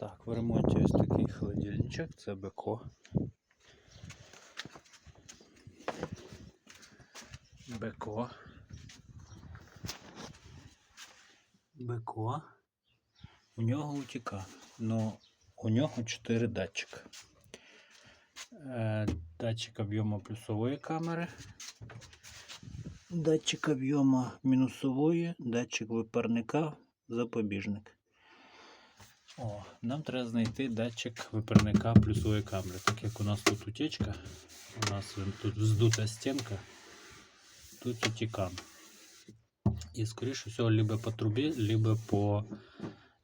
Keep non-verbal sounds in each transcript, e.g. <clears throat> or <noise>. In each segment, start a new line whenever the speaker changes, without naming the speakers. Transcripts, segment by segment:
Так, в ремонті ось такий холодильничок, це Беко. Беко. Беко. У нього утіка. Ну, у нього 4 датчика. Е, Датчик об'єму плюсової камери. Датчик об'єму мінусової, датчик випарника, запобіжник. О, нам треба знайти датчик випарника плюсової камери. Так як у нас тут утечка, у нас тут вздута стінка, тут утікан. І скоріше всього, либо по трубі, либо по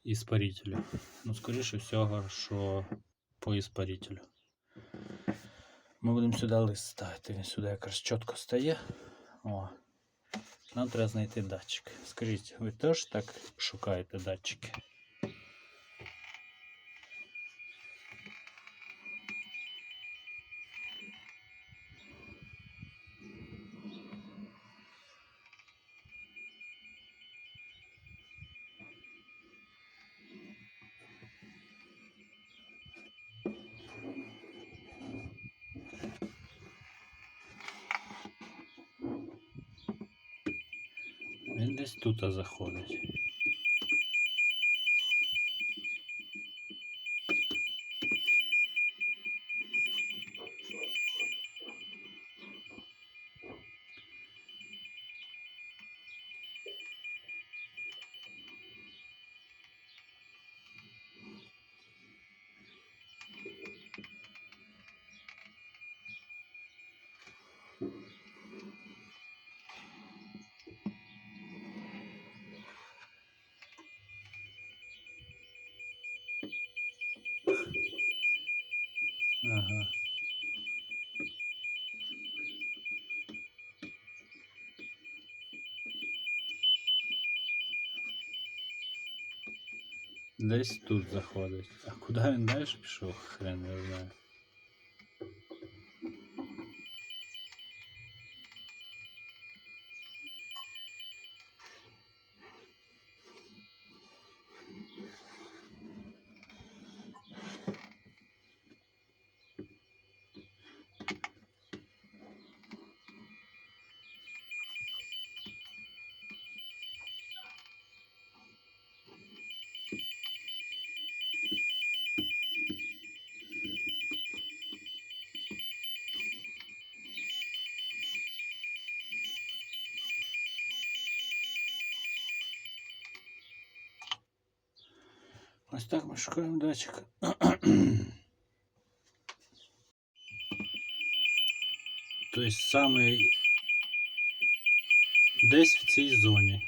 іспарителю. Ну, скоріше всього, що по іспарителю. Ми будемо сюди лист ставити. Він сюди якраз чітко стає. О. Нам треба знайти датчик. Скажіть, ви теж так шукаєте датчики? Він десь тут заходить. Ага. Десь тут заходить. А куди він далі пішов? Хрен не знаю. Ось так ми шукаємо датчик. <clears throat> Тобто саме десь в цій зоні.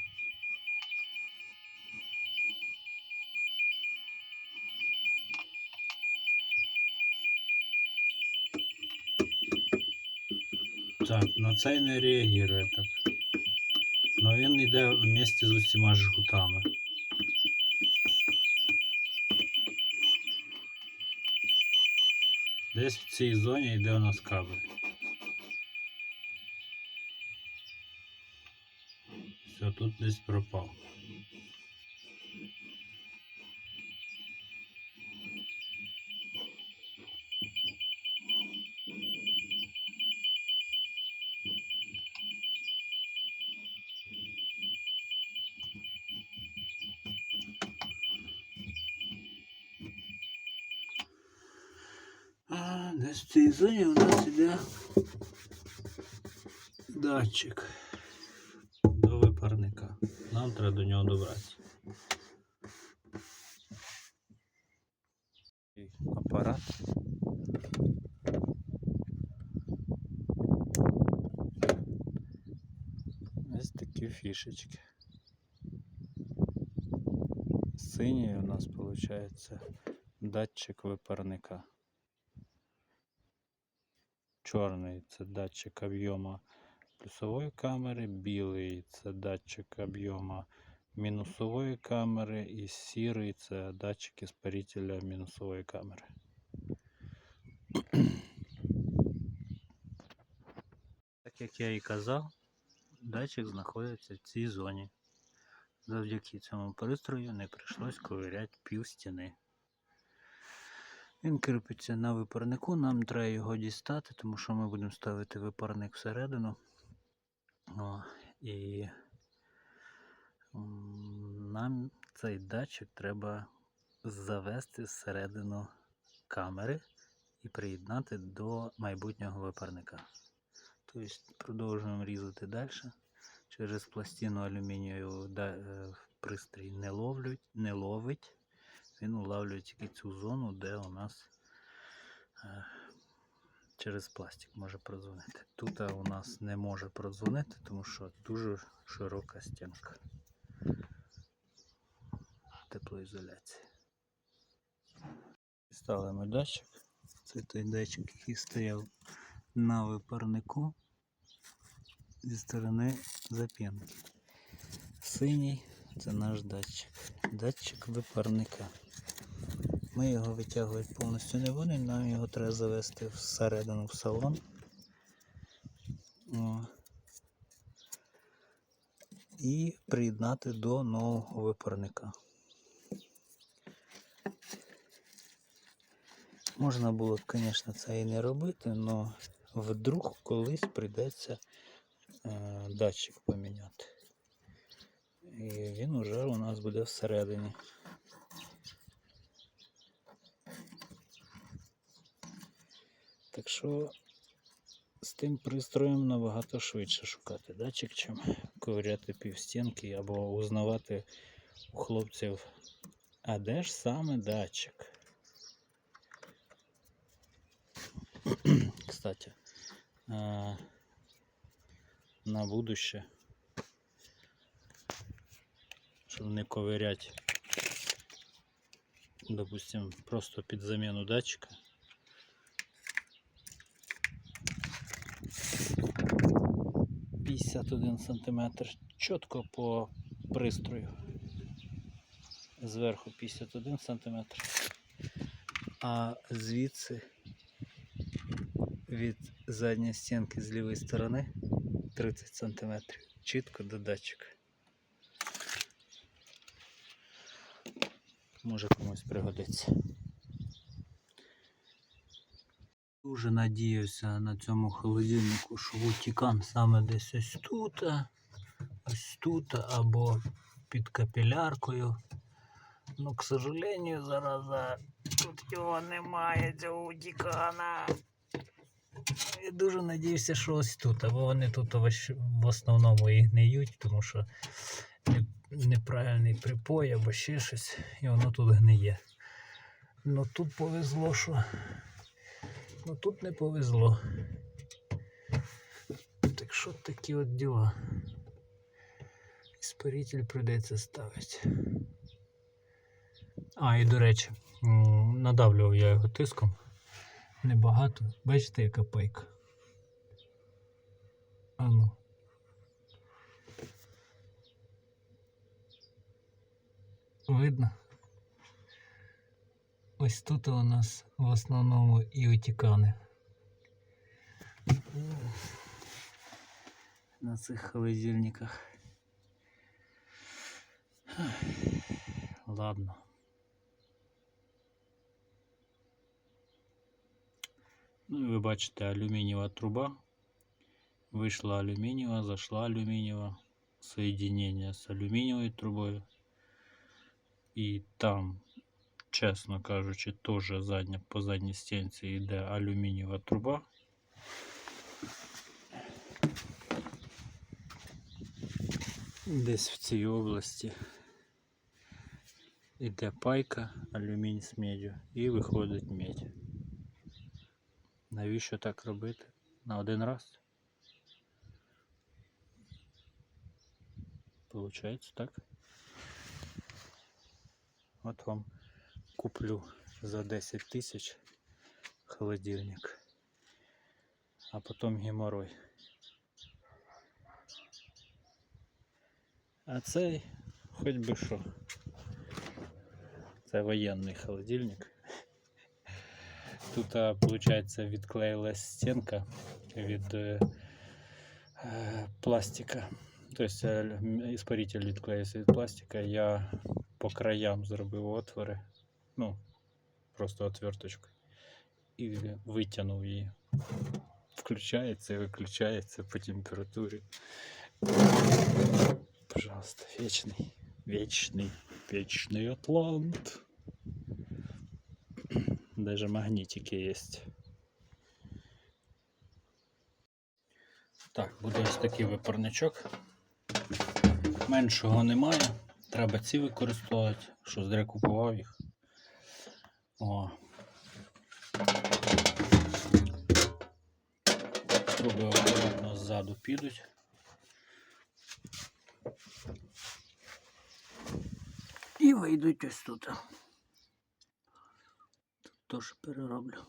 Так, на цей не реагує так. Но він йде вместе з усіма жгутами. Десь в цій зоні йде у нас кабель. Все, тут десь пропав. А, в цій зоні у нас іде датчик до випарника. Нам треба до нього добратися. Апарат. Ось такі фішечки. Синій у нас виходить датчик випарника. Чорний це датчик об'єму плюсової камери, білий це датчик об'єму мінусової камери і сірий це датчик іспарителя мінусової камери. <clears throat> Так як я і казав, датчик знаходиться в цій зоні. Завдяки цьому пристрою не прийшлось ковиряти пів стіни. Він кріпиться на випарнику, нам треба його дістати, тому що ми будемо ставити випарник всередину. О, і нам цей датчик треба завести всередину камери і приєднати до майбутнього випарника. Тобто продовжуємо різати далі. Через пластину алюмінієву е, пристрій не, ловлють, не ловить. Він улавлює тільки цю зону, де у нас е, через пластик може продзвонити. Тут у нас не може продзвонити, тому що дуже широка стінка теплоізоляції. Ставимо датчик. Це той датчик, який стояв на випарнику зі сторони запінки. Синій це наш датчик. Датчик випарника. Ми його витягувати повністю не будемо, нам його треба завести всередину в салон. О. І приєднати до нового випарника. Можна було б, звісно, це і не робити, але вдруг колись прийдеться е, датчик поміняти. І він вже у нас буде всередині. Так що з тим пристроєм набагато швидше шукати датчик, чим ковиряти півстінки або узнавати у хлопців, а де ж саме датчик? <clears throat> Кстати, на будуще, щоб не ковырять, допустим, просто під заміну датчика. П'ятдесят один сантиметр чітко по пристрою. Зверху 51 сантиметр, а звідси від задньої стінки з лівої сторони 30 см. Чітко до датчика. Може комусь пригодиться. Дуже надіюся на цьому холодильнику, що вутікан саме десь ось тут, ось тут або під капіляркою. Ну, к сожалению, зараза, тут його немає, цього утікана. Я дуже надіюся, що ось тут, або вони тут в основному і гниють, тому що неправильний припой або ще щось, і воно тут гниє. Ну тут повезло, що. Ну тут не повезло. Так що такі от діла. Іспаритель прийдеться ставити. А, і до речі, надавлював я його тиском. Небагато. Бачите, яка пайка. Ану. Видно? Ось тут у нас в основному і утікани. На цих холодильниках. Ладно. Ну і ви бачите алюмінієва труба. Вийшла алюмінієва, зайшла алюмінієва. Соєдинення з алюмінієвою трубою. І там, чесно кажучи, теж задня, по задній стінці йде алюмінієва труба. Десь в цій області йде пайка, алюмінь з медью і виходить медь. Навіщо так робити? На один раз? Получається так. От вам Куплю за 10 тисяч холодильник, а потім геморрой. А цей хоч би що. Це воєнний холодильник. Тут, виходить, відклеїлась стінка від е, е, пластика. Тобто е, іспаритель відклеївся від пластика. Я по краям зробив отвори Ну, просто отверточкою. І витягнув її. Включається і виключається по температурі. Пожалуйста, вечный, вечный, вечный Атлант. Даже магнитики есть. Так, буде ось такий випарничок. Меншого немає. Треба ці використовувати, що зря купував їх. О. Труби обратно ззаду підуть. І вийдуть ось тут. Тут теж перероблю.